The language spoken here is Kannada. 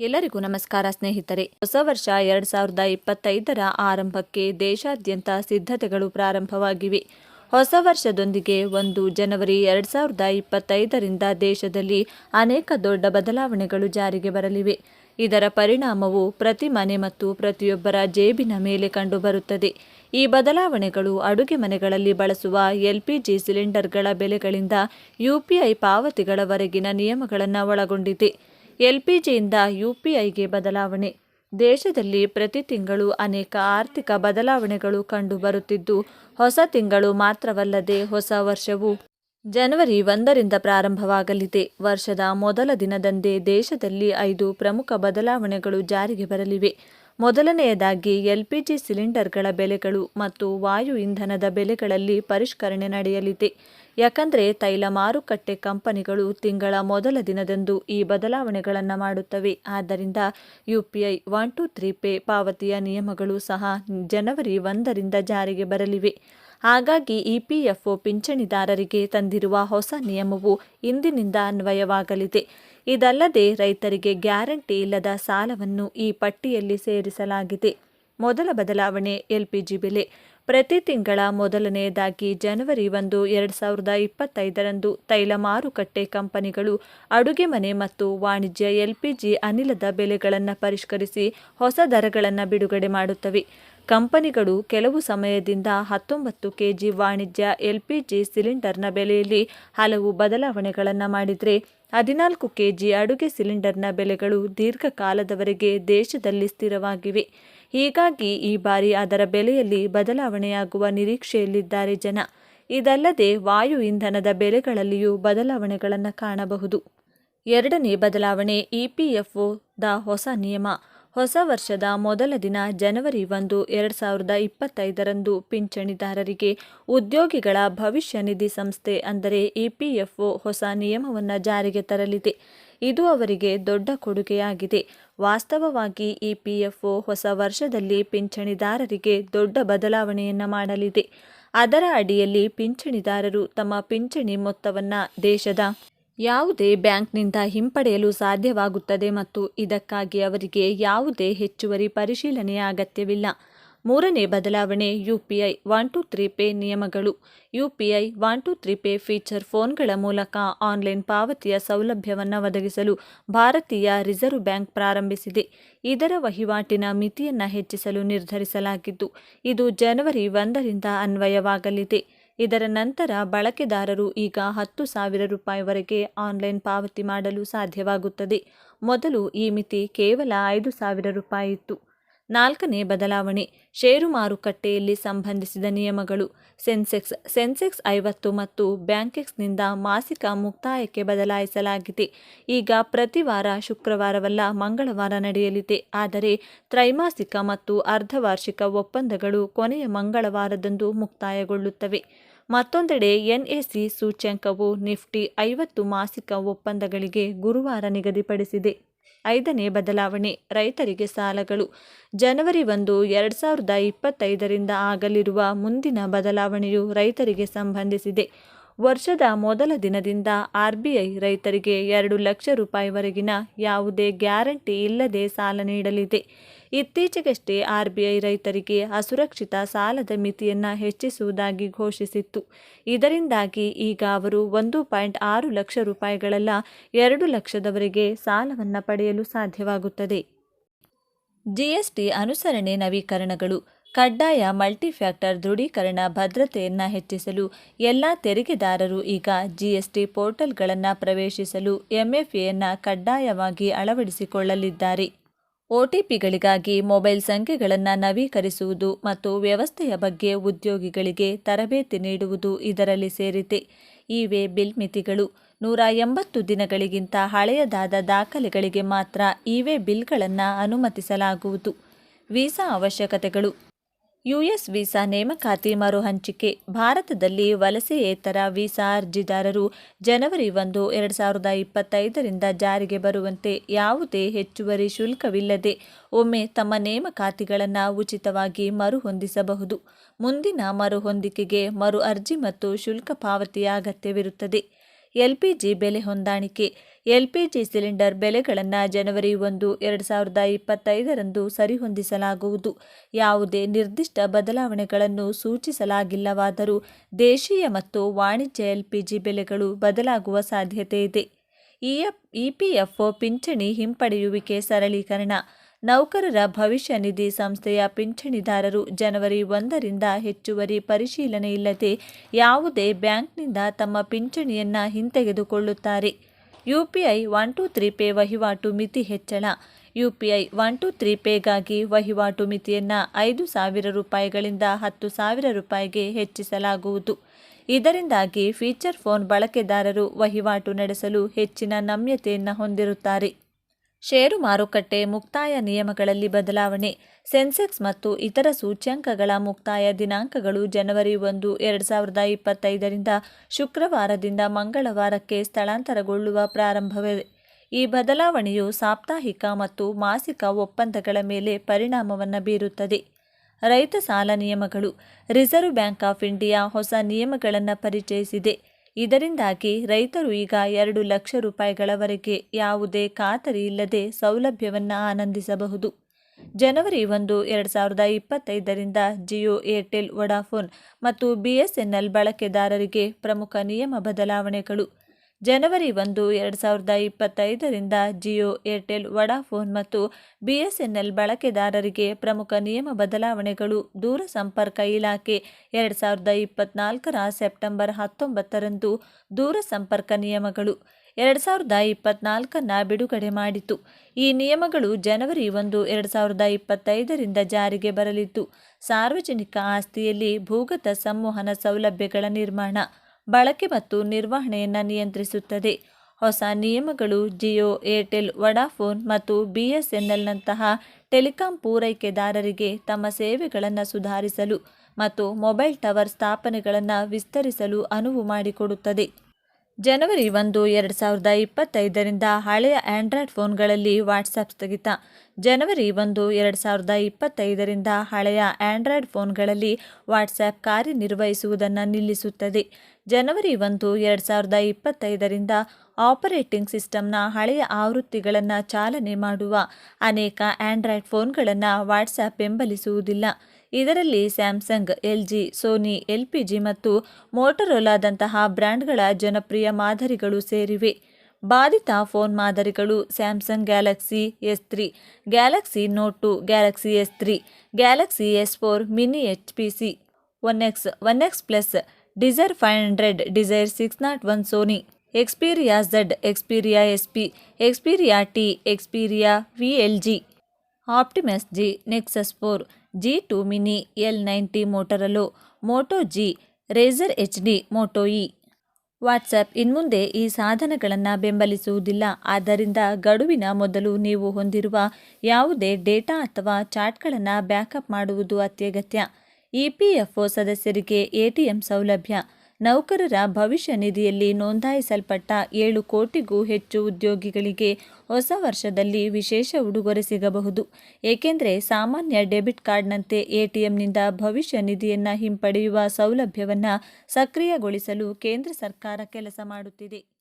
ಎಲ್ಲರಿಗೂ ನಮಸ್ಕಾರ ಸ್ನೇಹಿತರೆ. ಹೊಸ ವರ್ಷ ಎರಡ್ ಸಾವಿರದ ಇಪ್ಪತ್ತೈದರ ಆರಂಭಕ್ಕೆ ದೇಶಾದ್ಯಂತ ಸಿದ್ಧತೆಗಳು ಪ್ರಾರಂಭವಾಗಿವೆ. ಹೊಸ ವರ್ಷದೊಂದಿಗೆ ಒಂದು ಜನವರಿ ಎರಡ್ ಸಾವಿರದ ಇಪ್ಪತ್ತೈದರಿಂದ ದೇಶದಲ್ಲಿ ಅನೇಕ ದೊಡ್ಡ ಬದಲಾವಣೆಗಳು ಜಾರಿಗೆ ಬರಲಿವೆ. ಇದರ ಪರಿಣಾಮವು ಪ್ರತಿ ಮನೆ ಮತ್ತು ಪ್ರತಿಯೊಬ್ಬರ ಜೇಬಿನ ಮೇಲೆ ಕಂಡುಬರುತ್ತದೆ ಈ ಬದಲಾವಣೆಗಳು ಅಡುಗೆ ಮನೆಗಳಲ್ಲಿ ಬಳಸುವ ಎಲ್ಪಿಜಿ ಸಿಲಿಂಡರ್ಗಳ ಬೆಲೆಗಳಿಂದ ಯುಪಿಐ ಪಾವತಿಗಳವರೆಗಿನ ನಿಯಮಗಳನ್ನು ಒಳಗೊಂಡಿದೆ. ಎಲ್ಪಿಜಿಯಿಂದ ಯುಪಿಐಗೆ ಬದಲಾವಣೆ. ದೇಶದಲ್ಲಿ ಪ್ರತಿ ತಿಂಗಳು ಅನೇಕ ಆರ್ಥಿಕ ಬದಲಾವಣೆಗಳು ಕಂಡುಬರುತ್ತಿದ್ದು, ಹೊಸ ತಿಂಗಳು ಮಾತ್ರವಲ್ಲದೆ ಹೊಸ ವರ್ಷವು ಜನವರಿ ಒಂದರಿಂದ ಪ್ರಾರಂಭವಾಗಲಿದೆ. ವರ್ಷದ ಮೊದಲ ದಿನದಂದೇ ದೇಶದಲ್ಲಿ ಐದು ಪ್ರಮುಖ ಬದಲಾವಣೆಗಳು ಜಾರಿಗೆ ಬರಲಿವೆ. ಮೊದಲನೆಯದಾಗಿ ಎಲ್ಪಿಜಿ ಸಿಲಿಂಡರ್ಗಳ ಬೆಲೆಗಳು ಮತ್ತು ವಾಯು ಇಂಧನದ ಬೆಲೆಗಳಲ್ಲಿ ಪರಿಷ್ಕರಣೆ ನಡೆಯಲಿದೆ. ಯಾಕಂದರೆ ತೈಲ ಮಾರುಕಟ್ಟೆ ಕಂಪನಿಗಳು ತಿಂಗಳ ಮೊದಲ ದಿನದಂದು ಈ ಬದಲಾವಣೆಗಳನ್ನು ಮಾಡುತ್ತವೆ. ಆದ್ದರಿಂದ UPI one two three pay ಪಾವತಿಯ ನಿಯಮಗಳು ಸಹ ಜನವರಿ ಒಂದರಿಂದ ಜಾರಿಗೆ ಬರಲಿವೆ. ಹಾಗಾಗಿ ಇ ಪಿ ಎಫ್ ಒ ಪಿಂಚಣಿದಾರರಿಗೆ ತಂದಿರುವ ಹೊಸ ನಿಯಮವು ಇಂದಿನಿಂದ ಅನ್ವಯವಾಗಲಿದೆ. ಇದಲ್ಲದೆ ರೈತರಿಗೆ ಗ್ಯಾರಂಟಿ ಇಲ್ಲದ ಸಾಲವನ್ನು ಈ ಪಟ್ಟಿಯಲ್ಲಿ ಸೇರಿಸಲಾಗಿದೆ. ಮೊದಲ ಬದಲಾವಣೆ ಎಲ್ಪಿಜಿ ಬೆಲೆ. ಪ್ರತಿ ತಿಂಗಳ ಮೊದಲನೆಯದಾಗಿ ಜನವರಿ ಒಂದು, ಎರಡು ಸಾವಿರದ ಇಪ್ಪತ್ತೈದರಂದು ತೈಲ ಮಾರುಕಟ್ಟೆ ಕಂಪನಿಗಳು ಅಡುಗೆ ಮನೆ ಮತ್ತು ವಾಣಿಜ್ಯ ಎಲ್ಪಿಜಿ ಅನಿಲದ ಬೆಲೆಗಳನ್ನು ಪರಿಷ್ಕರಿಸಿ ಹೊಸ ದರಗಳನ್ನು ಬಿಡುಗಡೆ ಮಾಡುತ್ತವೆ. ಕಂಪನಿಗಳು ಕೆಲವು ಸಮಯದಿಂದ ಹತ್ತೊಂಬತ್ತು ಕೆಜಿ ವಾಣಿಜ್ಯ ಎಲ್ಪಿಜಿ ಸಿಲಿಂಡರ್ನ ಬೆಲೆಯಲ್ಲಿ ಹಲವು ಬದಲಾವಣೆಗಳನ್ನು ಮಾಡಿದರೆ ಹದಿನಾಲ್ಕು ಕೆಜಿ ಅಡುಗೆ ಸಿಲಿಂಡರ್ನ ಬೆಲೆಗಳು ದೀರ್ಘಕಾಲದವರೆಗೆ ದೇಶದಲ್ಲಿ ಸ್ಥಿರವಾಗಿವೆ. ಹೀಗಾಗಿ ಈ ಬಾರಿ ಅದರ ಬೆಲೆಯಲ್ಲಿ ಬದಲಾವಣೆಯಾಗುವ ನಿರೀಕ್ಷೆಯಲ್ಲಿದ್ದಾರೆ ಜನ. ಇದಲ್ಲದೆ ವಾಯು ಇಂಧನದ ಬೆಲೆಗಳಲ್ಲಿಯೂ ಬದಲಾವಣೆಗಳನ್ನು ಕಾಣಬಹುದು. ಎರಡನೇ ಬದಲಾವಣೆ ಇಪಿಎಫ್ಒದ ಹೊಸ ನಿಯಮ. ಹೊಸ ವರ್ಷದ ಮೊದಲ ದಿನ ಜನವರಿ ಒಂದು, ಎರಡು ಸಾವಿರದ ಇಪ್ಪತ್ತೈದರಂದು ಪಿಂಚಣಿದಾರರಿಗೆ ಉದ್ಯೋಗಿಗಳ ಭವಿಷ್ಯ ನಿಧಿ ಸಂಸ್ಥೆ ಅಂದರೆ ಇಪಿಎಫ್ಒ ಹೊಸ ನಿಯಮವನ್ನು ಜಾರಿಗೆ ತರಲಿದೆ. ಇದು ಅವರಿಗೆ ದೊಡ್ಡ ಕೊಡುಗೆಯಾಗಿದೆ. ವಾಸ್ತವವಾಗಿ ಇಪಿಎಫ್ಒ ಹೊಸ ವರ್ಷದಲ್ಲಿ ಪಿಂಚಣಿದಾರರಿಗೆ ದೊಡ್ಡ ಬದಲಾವಣೆಯನ್ನು ಮಾಡಲಿದೆ. ಅದರ ಅಡಿಯಲ್ಲಿ ಪಿಂಚಣಿದಾರರು ತಮ್ಮ ಪಿಂಚಣಿ ಮೊತ್ತವನ್ನು ದೇಶದ ಯಾವುದೇ ಬ್ಯಾಂಕ್ನಿಂದ ಹಿಂಪಡೆಯಲು ಸಾಧ್ಯವಾಗುತ್ತದೆ ಮತ್ತು ಇದಕ್ಕಾಗಿ ಅವರಿಗೆ ಯಾವುದೇ ಹೆಚ್ಚುವರಿ ಪರಿಶೀಲನೆಯ ಅಗತ್ಯವಿಲ್ಲ. ಮೂರನೇ ಬದಲಾವಣೆ UPI one two three pay ನಿಯಮಗಳು. UPI one two three pay feature ಫೋನ್ಗಳ ಮೂಲಕ ಆನ್ಲೈನ್ ಪಾವತಿಯ ಸೌಲಭ್ಯವನ್ನು ಒದಗಿಸಲು ಭಾರತೀಯ ರಿಸರ್ವ್ ಬ್ಯಾಂಕ್ ಪ್ರಾರಂಭಿಸಿದೆ. ಇದರ ವಹಿವಾಟಿನ ಮಿತಿಯನ್ನು ಹೆಚ್ಚಿಸಲು ನಿರ್ಧರಿಸಲಾಗಿದ್ದು, ಇದು ಜನವರಿ ಒಂದರಿಂದ ಅನ್ವಯವಾಗಲಿದೆ. ಇದರ ನಂತರ ಬಳಕೆದಾರರು ಈಗ ಹತ್ತು ಸಾವಿರ ರೂಪಾಯಿವರೆಗೆ ಆನ್ಲೈನ್ ಪಾವತಿ ಮಾಡಲು ಸಾಧ್ಯವಾಗುತ್ತದೆ. ಮೊದಲು ಈ ಮಿತಿ ಕೇವಲ ಐದು ಸಾವಿರ ರೂಪಾಯಿ ಇತ್ತು ನಾಲ್ಕನೇ ಬದಲಾವಣೆ. ಷೇರು ಮಾರುಕಟ್ಟೆಯಲ್ಲಿ ಸಂಬಂಧಿಸಿದ ನಿಯಮಗಳು. ಸೆನ್ಸೆಕ್ಸ್ ಸೆನ್ಸೆಕ್ಸ್ ಐವತ್ತು ಮತ್ತು ಬ್ಯಾಂಕೆಕ್ಸ್ನಿಂದ ಮಾಸಿಕ ಮುಕ್ತಾಯಕ್ಕೆ ಬದಲಾಯಿಸಲಾಗಿದೆ. ಈಗ ಪ್ರತಿ ವಾರ ಶುಕ್ರವಾರವಲ್ಲ ಮಂಗಳವಾರ ನಡೆಯಲಿದೆ. ಆದರೆ ತ್ರೈಮಾಸಿಕ ಮತ್ತು ಅರ್ಧವಾರ್ಷಿಕ ಒಪ್ಪಂದಗಳು ಕೊನೆಯ ಮಂಗಳವಾರದಂದು ಮುಕ್ತಾಯಗೊಳ್ಳುತ್ತವೆ. ಮತ್ತೊಂದೆಡೆ ಎನ್ಎಸಿ ಸೂಚ್ಯಂಕವು ನಿಫ್ಟಿ ಐವತ್ತು ಮಾಸಿಕ ಒಪ್ಪಂದಗಳಿಗೆ ಗುರುವಾರ ನಿಗದಿಪಡಿಸಿದೆ. ಐದನೇ ಬದಲಾವಣೆ. ರೈತರಿಗೆ ಸಾಲಗಳು. ಜನವರಿ ಒಂದು, ಎರಡು ಸಾವಿರದ ಇಪ್ಪತ್ತೈದರಿಂದ ಆಗಲಿರುವ ಮುಂದಿನ ಬದಲಾವಣೆಯು ರೈತರಿಗೆ ಸಂಬಂಧಿಸಿದೆ. ವರ್ಷದ ಮೊದಲ ದಿನದಿಂದ ಆರ್ ಬಿ ರೈತರಿಗೆ ಎರಡು ಲಕ್ಷ ರೂಪಾಯಿವರೆಗಿನ ಯಾವುದೇ ಗ್ಯಾರಂಟಿ ಇಲ್ಲದೆ ಸಾಲ ನೀಡಲಿದೆ. ಇತ್ತೀಚೆಗಷ್ಟೇ ಆರ್ಬಿಐ ರೈತರಿಗೆ ಅಸುರಕ್ಷಿತ ಸಾಲದ ಮಿತಿಯನ್ನು ಹೆಚ್ಚಿಸುವುದಾಗಿ ಘೋಷಿಸಿತ್ತು. ಇದರಿಂದಾಗಿ ಈಗ ಅವರು ಒಂದು ಪಾಯಿಂಟ್ ಆರು ಲಕ್ಷ ರೂಪಾಯಿಗಳಲ್ಲ ಎರಡು ಲಕ್ಷದವರೆಗೆ ಸಾಲವನ್ನು ಪಡೆಯಲು ಸಾಧ್ಯವಾಗುತ್ತದೆ. ಜಿಎಸ್ಟಿ ಅನುಸರಣೆ ನವೀಕರಣಗಳು, ಕಡ್ಡಾಯ ಮಲ್ಟಿಫ್ಯಾಕ್ಟರ್ ದೃಢೀಕರಣ ಭದ್ರತೆಯನ್ನು ಹೆಚ್ಚಿಸಲು ಎಲ್ಲ ತೆರಿಗೆದಾರರು ಈಗ ಜಿಎಸ್ಟಿ ಪೋರ್ಟಲ್ಗಳನ್ನು ಪ್ರವೇಶಿಸಲು ಎಂಎಫ್ಎಯನ್ನು ಕಡ್ಡಾಯವಾಗಿ ಅಳವಡಿಸಿಕೊಳ್ಳಲಿದ್ದಾರೆ. ಒಟಿಪಿಗಳಿಗಾಗಿ ಮೊಬೈಲ್ ಸಂಖ್ಯೆಗಳನ್ನು ನವೀಕರಿಸುವುದು ಮತ್ತು ವ್ಯವಸ್ಥೆಯ ಬಗ್ಗೆ ಉದ್ಯೋಗಿಗಳಿಗೆ ತರಬೇತಿ ನೀಡುವುದು ಇದರಲ್ಲಿ ಸೇರಿದೆ. ಇವೆ ಬಿಲ್ ಮಿತಿಗಳು. ನೂರ ಎಂಬತ್ತು ದಿನಗಳಿಗಿಂತ ಹಳೆಯದಾದ ದಾಖಲೆಗಳಿಗೆ ಮಾತ್ರ ಇವೆ ಬಿಲ್ಗಳನ್ನು ಅನುಮತಿಸಲಾಗುವುದು. ವೀಸಾ ಅವಶ್ಯಕತೆಗಳು. ಯುಎಸ್ ವೀಸಾ ನೇಮಕಾತಿ ಮರುಹಂಚಿಕೆ. ಭಾರತದಲ್ಲಿ ವಲಸೆಯೇತರ ವೀಸಾ ಅರ್ಜಿದಾರರು ಜನವರಿ ಒಂದು, ಎರಡು ಸಾವಿರದ ಇಪ್ಪತ್ತೈದರಿಂದ ಜಾರಿಗೆ ಬರುವಂತೆ ಯಾವುದೇ ಹೆಚ್ಚುವರಿ ಶುಲ್ಕವಿಲ್ಲದೆ ಒಮ್ಮೆ ತಮ್ಮ ನೇಮಕಾತಿಗಳನ್ನು ಉಚಿತವಾಗಿ ಮರುಹೊಂದಿಸಬಹುದು. ಮುಂದಿನ ಮರುಹೊಂದಿಕೆಗೆ ಮರು ಅರ್ಜಿ ಮತ್ತು ಶುಲ್ಕ ಪಾವತಿಯ ಅಗತ್ಯವಿರುತ್ತದೆ. ಎಲ್ಪಿಜಿ ಬೆಲೆ ಹೊಂದಾಣಿಕೆ. ಎಲ್ಪಿಜಿ ಸಿಲಿಂಡರ್ ಬೆಲೆಗಳನ್ನು ಜನವರಿ ಒಂದು, ಎರಡು ಸಾವಿರದ ಇಪ್ಪತ್ತೈದರಂದು ಸರಿಹೊಂದಿಸಲಾಗುವುದು. ಯಾವುದೇ ನಿರ್ದಿಷ್ಟ ಬದಲಾವಣೆಗಳನ್ನು ಸೂಚಿಸಲಾಗಿಲ್ಲವಾದರೂ ದೇಶೀಯ ಮತ್ತು ವಾಣಿಜ್ಯ ಎಲ್ಪಿಜಿ ಬೆಲೆಗಳು ಬದಲಾಗುವ ಸಾಧ್ಯತೆ ಇದೆ. ಇಎಫ್ ಇಪಿಎಫ್ಒ ಪಿಂಚಣಿ ಹಿಂಪಡೆಯುವಿಕೆ ಸರಳೀಕರಣ. ನೌಕರರ ಭವಿಷ್ಯ ನಿಧಿ ಸಂಸ್ಥೆಯ ಪಿಂಚಣಿದಾರರು ಜನವರಿ ಒಂದರಿಂದ ಹೆಚ್ಚುವರಿ ಪರಿಶೀಲನೆ ಇಲ್ಲದೆ ಯಾವುದೇ ಬ್ಯಾಂಕ್ನಿಂದ ತಮ್ಮ ಪಿಂಚಣಿಯನ್ನು ಹಿಂತೆಗೆದುಕೊಳ್ಳುತ್ತಾರೆ. UPI one two three pay ವಹಿವಾಟು ಮಿತಿ ಹೆಚ್ಚಳ. ಯುಪಿಐ ಒನ್ ಟು ತ್ರೀ ಪೇಗಾಗಿ ವಹಿವಾಟು ಮಿತಿಯನ್ನು ಐದು ಸಾವಿರ ರೂಪಾಯಿಗಳಿಂದ ಹತ್ತು ಸಾವಿರ ರೂಪಾಯಿಗೆ ಹೆಚ್ಚಿಸಲಾಗುವುದು. ಇದರಿಂದಾಗಿ ಫೀಚರ್ ಫೋನ್ ಬಳಕೆದಾರರು ವಹಿವಾಟು ನಡೆಸಲು ಹೆಚ್ಚಿನ ನಮ್ಯತೆಯನ್ನು ಹೊಂದಿರುತ್ತಾರೆ. ಷೇರು ಮಾರುಕಟ್ಟೆ, ಮುಕ್ತಾಯ ನಿಯಮಗಳಲ್ಲಿ ಬದಲಾವಣೆ, ಸೆನ್ಸೆಕ್ಸ್ ಮತ್ತು ಇತರ ಸೂಚ್ಯಂಕಗಳ ಮುಕ್ತಾಯ ದಿನಾಂಕಗಳು ಜನವರಿ ಒಂದು, ಎರಡು ಸಾವಿರದ ಇಪ್ಪತ್ತೈದರಿಂದ ಶುಕ್ರವಾರದಿಂದ ಮಂಗಳವಾರಕ್ಕೆ ಸ್ಥಳಾಂತರಗೊಳ್ಳುವ ಪ್ರಾರಂಭವಿದೆ ಈ ಬದಲಾವಣೆಯು ಸಾಪ್ತಾಹಿಕ ಮತ್ತು ಮಾಸಿಕ ಒಪ್ಪಂದಗಳ ಮೇಲೆ ಪರಿಣಾಮವನ್ನು ಬೀರುತ್ತದೆ. ರೈತ ಸಾಲ ನಿಯಮಗಳು, ರಿಸರ್ವ್ ಬ್ಯಾಂಕ್ ಆಫ್ ಇಂಡಿಯಾ ಹೊಸ ನಿಯಮಗಳನ್ನು ಪರಿಚಯಿಸಿದೆ. ಇದರಿಂದಾಗಿ ರೈತರು ಈಗ ಎರಡು ಲಕ್ಷ ರೂಪಾಯಿಗಳವರೆಗೆ ಯಾವುದೇ ಖಾತರಿ ಇಲ್ಲದೆ ಸೌಲಭ್ಯವನ್ನು ಆನಂದಿಸಬಹುದು. ಜನವರಿ ಒಂದು, ಎರಡು ಸಾವಿರದ ಇಪ್ಪತ್ತೈದರಿಂದ ಜಿಯೋ, ಏರ್ಟೆಲ್, ವೊಡಾಫೋನ್ ಮತ್ತು ಬಿಎಸ್ಎನ್ಎಲ್ ಬಳಕೆದಾರರಿಗೆ ಪ್ರಮುಖ ನಿಯಮ ಬದಲಾವಣೆಗಳು. ಜನವರಿ ಒಂದು, ಎರಡು ಸಾವಿರದ ಇಪ್ಪತ್ತೈದರಿಂದ ಜಿಯೋ, ಏರ್ಟೆಲ್, ವಡಾಫೋನ್ ಮತ್ತು ಬಿಎಸ್ಎನ್ಎಲ್ ಬಳಕೆದಾರರಿಗೆ ಪ್ರಮುಖ ನಿಯಮ ಬದಲಾವಣೆಗಳು ದೂರ ಸಂಪರ್ಕ ಇಲಾಖೆ ಎರಡು ಸಾವಿರದ ಇಪ್ಪತ್ನಾಲ್ಕರ ಸೆಪ್ಟೆಂಬರ್ ಹತ್ತೊಂಬತ್ತರಂದು ದೂರಸಂಪರ್ಕ ನಿಯಮಗಳು ಎರಡು ಸಾವಿರದ ಇಪ್ಪತ್ನಾಲ್ಕನ್ನ ಬಿಡುಗಡೆ ಮಾಡಿತು. ಈ ನಿಯಮಗಳು ಜನವರಿ ಒಂದು, ಎರಡು ಸಾವಿರದ ಇಪ್ಪತ್ತೈದರಿಂದ ಜಾರಿಗೆ ಬರಲಿದ್ದು, ಸಾರ್ವಜನಿಕ ಆಸ್ತಿಯಲ್ಲಿ ಭೂಗತ ಸಂವಹನ ಸೌಲಭ್ಯಗಳ ನಿರ್ಮಾಣ ಬಳಕೆ ಮತ್ತು ನಿರ್ವಹಣೆಯನ್ನು ನಿಯಂತ್ರಿಸುತ್ತದೆ. ಹೊಸ ನಿಯಮಗಳು ಜಿಯೋ, ಏರ್ಟೆಲ್, ವಡಾಫೋನ್ ಮತ್ತು ಬಿ ಎಸ್ ಟೆಲಿಕಾಂ ಪೂರೈಕೆದಾರರಿಗೆ ತಮ್ಮ ಸೇವೆಗಳನ್ನು ಸುಧಾರಿಸಲು ಮತ್ತು ಮೊಬೈಲ್ ಟವರ್ ಸ್ಥಾಪನೆಗಳನ್ನು ವಿಸ್ತರಿಸಲು ಅನುವು ಮಾಡಿಕೊಡುತ್ತದೆ. ಜನವರಿ ಒಂದು, ಎರಡು ಸಾವಿರದ ಇಪ್ಪತ್ತೈದರಿಂದ ಹಳೆಯ ಆಂಡ್ರಾಯ್ಡ್ ಫೋನ್ಗಳಲ್ಲಿ ವಾಟ್ಸಪ್ ಸ್ಥಗಿತ. ಜನವರಿ ಒಂದು, ಎರಡು ಸಾವಿರದ ಇಪ್ಪತ್ತೈದರಿಂದ ಹಳೆಯ ಆಂಡ್ರಾಯ್ಡ್ ಫೋನ್ಗಳಲ್ಲಿ ವಾಟ್ಸಪ್ ಕಾರ್ಯನಿರ್ವಹಿಸುವುದನ್ನು ನಿಲ್ಲಿಸುತ್ತದೆ. ಜನವರಿ ಒಂದು, ಎರಡು ಸಾವಿರದ ಇಪ್ಪತ್ತೈದರಿಂದ ಆಪರೇಟಿಂಗ್ ಸಿಸ್ಟಮ್ನ ಹಳೆಯ ಆವೃತ್ತಿಗಳನ್ನು ಚಾಲನೆ ಮಾಡುವ ಅನೇಕ ಆಂಡ್ರಾಯ್ಡ್ ಫೋನ್ಗಳನ್ನು ವಾಟ್ಸಪ್ ಬೆಂಬಲಿಸುವುದಿಲ್ಲ. ಇದರಲ್ಲಿ Samsung, L G, Sony, L P G ಮತ್ತು ಮೋಟರೋಲಾದಂತಹ ಬ್ರ್ಯಾಂಡ್ಗಳ ಜನಪ್ರಿಯ ಮಾದರಿಗಳು ಸೇರಿವೆ. ಬಾಧಿತ ಫೋನ್ ಮಾದರಿಗಳು Samsung Galaxy S three, Galaxy Note two, Galaxy S three, Galaxy S four mini H P C, one X one X plus, Desire five hundred, Desire six nought one Sony, Xperia Z, Xperia S P, Xperia T, Xperia V L G, Optimus G, Nexus four G two mini L ninety Motorola Moto G, Razr H D, Moto E. WhatsApp ಇನ್ಮುಂದೆ ಈ ಸಾಧನಗಳನ್ನು ಬೆಂಬಲಿಸುವುದಿಲ್ಲ. ಆದ್ದರಿಂದ ಗಡುವಿನ ಮೊದಲು ನೀವು ಹೊಂದಿರುವ ಯಾವುದೇ ಡೇಟಾ ಅಥವಾ ಚಾಟ್ಗಳನ್ನು ಬ್ಯಾಕಪ್ ಮಾಡುವುದು ಅತ್ಯಗತ್ಯ. ಇಪಿಎಫ್ಒ ಸದಸ್ಯರಿಗೆ ಎಟಿಎಂ ಸೌಲಭ್ಯ. ನೌಕರರ ಭವಿಷ್ಯ ನಿಧಿಯಲ್ಲಿ ನೋಂದಾಯಿಸಲ್ಪಟ್ಟ ಏಳು ಕೋಟಿಗೂ ಹೆಚ್ಚು ಉದ್ಯೋಗಿಗಳಿಗೆ ಹೊಸ ವರ್ಷದಲ್ಲಿ ವಿಶೇಷ ಉಡುಗೊರೆ ಸಿಗಬಹುದು. ಏಕೆಂದರೆ ಸಾಮಾನ್ಯ ಡೆಬಿಟ್ ಕಾರ್ಡ್ನಂತೆ ಎಟಿಎಂನಿಂದ ಭವಿಷ್ಯ ನಿಧಿಯನ್ನು ಹಿಂಪಡೆಯುವ ಸೌಲಭ್ಯವನ್ನು ಸಕ್ರಿಯಗೊಳಿಸಲು ಕೇಂದ್ರ ಸರ್ಕಾರ ಕೆಲಸ ಮಾಡುತ್ತಿದೆ.